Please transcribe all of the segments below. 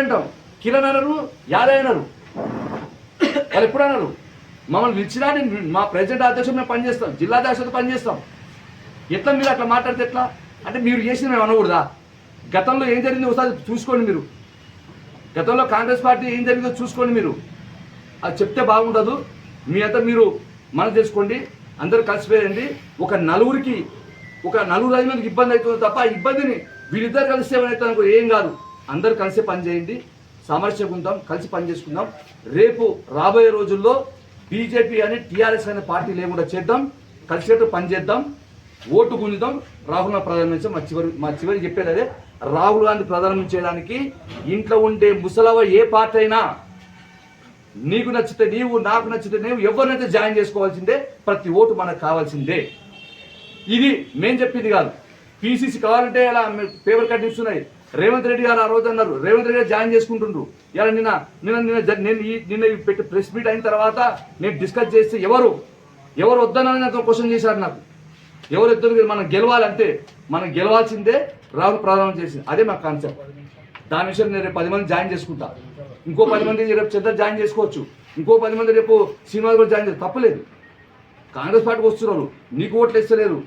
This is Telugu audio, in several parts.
అంటాం కిరణ్ అనరు యాదవ్ అనరు వాళ్ళు ఎప్పుడు అనరు మమ్మల్ని పిలిచినా నేను మా ప్రెసిడెంట్ అధ్యక్షుడు మేము పనిచేస్తాం జిల్లా అధ్యక్షుడు పనిచేస్తాం. ఎట్లా మీరు అట్లా మాట్లాడితే ఎట్లా? అంటే మీరు చేసిన మేము అనకూడదా? గతంలో ఏం జరిగిందో ఒకసారి చూసుకోండి మీరు. గతంలో కాంగ్రెస్ పార్టీ ఏం జరిగిందో చూసుకోండి మీరు. అది చెప్తే బాగుండదు. మీ అంతా మీరు మనం చేసుకోండి. అందరూ కలిసిపోయండి. ఒక నలుగురికి ఒక నలుగురు ఐదు మందికి ఇబ్బంది అవుతుంది తప్ప ఆ ఇబ్బందిని వీళ్ళిద్దరు కలిసి ఏమైతే అనుకో ఏం కాదు. అందరు కలిసి పనిచేయండి చేయండి. ఉందాం కలిసి పని చేసుకుందాం. రేపు రాబోయే రోజుల్లో బీజేపీ అని టీఆర్ఎస్ అనే పార్టీ లేకుండా చేద్దాం. కలిసికట్టు పని చేద్దాం. ఓటు గుంజుదాం. రాహుల్ ప్రధానమంత్రి మా చివరి మా చివరి చెప్పేది అదే. రాహుల్ గాంధీ ప్రధానమంత్రి చేయడానికి ఇంట్లో ఉండే ముసలవ ఏ పార్టీ అయినా నీకు నచ్చితే నీవు నాకు నచ్చితే నీవు ఎవరినైతే జాయిన్ చేసుకోవాల్సిందే ప్రతి ఓటు మనకు కావాల్సిందే. ఇది మేం చెప్పింది కాదు. పీసీసీ కావాలంటే అలా పేపర్ కట్టింగ్స్ ఉన్నాయి రేవంత్ రెడ్డి గారు ఆ రోజు అన్నారు. రేవంత్ రెడ్డి గారు జాయిన్ చేసుకుంటుండ్రు. ఇలా నిన్న నిన్న నిన్న నేను ఈ నిన్న పెట్టి ప్రెస్ మీట్ అయిన తర్వాత నేను డిస్కస్ చేస్తే ఎవరు ఎవరు వద్దనని నాకు క్వశ్చన్ చేశారు నాకు. ఎవరు ఇద్దరు మనం గెలవాలంటే మనం గెలవాల్సిందే రాహుల్ ప్రారంభం చేసింది. అదే మా కాన్సెప్ట్. దాని విషయం నేను రేపు పది మంది జాయిన్ చేసుకుంటా. ఇంకో పది మంది రేపు చెద్ద జాయిన్ చేసుకోవచ్చు. ఇంకో పది మంది రేపు శ్రీనివాస్ కూడా జాయిన్ చేసి తప్పలేదు. కాంగ్రెస్ పార్టీకి వస్తున్నారు. నీకు ఓట్లు ఇస్తలేరు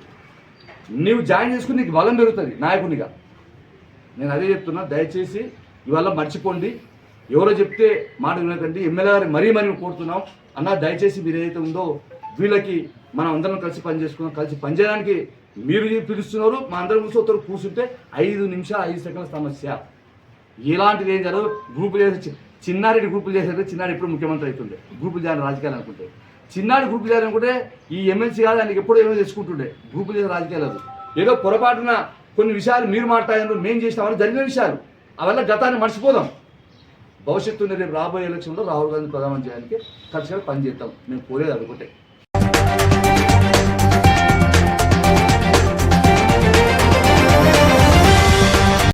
నీవు జాయిన్ చేసుకుని నీకు బలం పెరుగుతుంది నాయకునిగా. నేను అదే చెప్తున్నా దయచేసి ఇవాళ మర్చిపోండి. ఎవరో చెప్తే మాట వినకండి. ఎమ్మెల్యే గారిని మరీ మరీ కోరుతున్నాం. అన్న దయచేసి మీరు ఏదైతే ఉందో వీళ్ళకి మనం అందరం కలిసి పని చేసుకున్నాం కలిసి పనిచేయడానికి మీరు పిలుస్తున్నారు మా అందరం కూర్చో ఒకరు కూర్చుంటే ఐదు నిమిషాలు ఐదు సెకండ్ల సమస్య. ఇలాంటిది ఏం జరగదు. గ్రూపులు చేసి చిన్నారెడ్డి గ్రూపులు చేసేది చిన్నాడు ఎప్పుడు ముఖ్యమంత్రి అవుతుండే. గ్రూపులు చేయాలని రాజకీయాలు అనుకుంటే. చిన్నాడు గ్రూపులు చేయాలనుకుంటే ఈ ఎమ్మెల్సీ కాదు ఆయనకి ఎప్పుడో ఏమో తెచ్చుకుంటుండే. గ్రూపులు చేసే రాజకీయాలు ఏదో పొరపాటున కొన్ని విషయాలు మీరు మాట్లాడారు మేము చేసినామని జరిగిన విషయాలు. అవల్ల గతాన్ని మర్చిపోదాం. భవిష్యత్తులో రేపు రాబోయే ఎలక్షన్లో రాహుల్ గాంధీ ప్రధానం చేయడానికి ఖచ్చితంగా పనిచేద్దాం మేము కోరేది అనుకుంటే.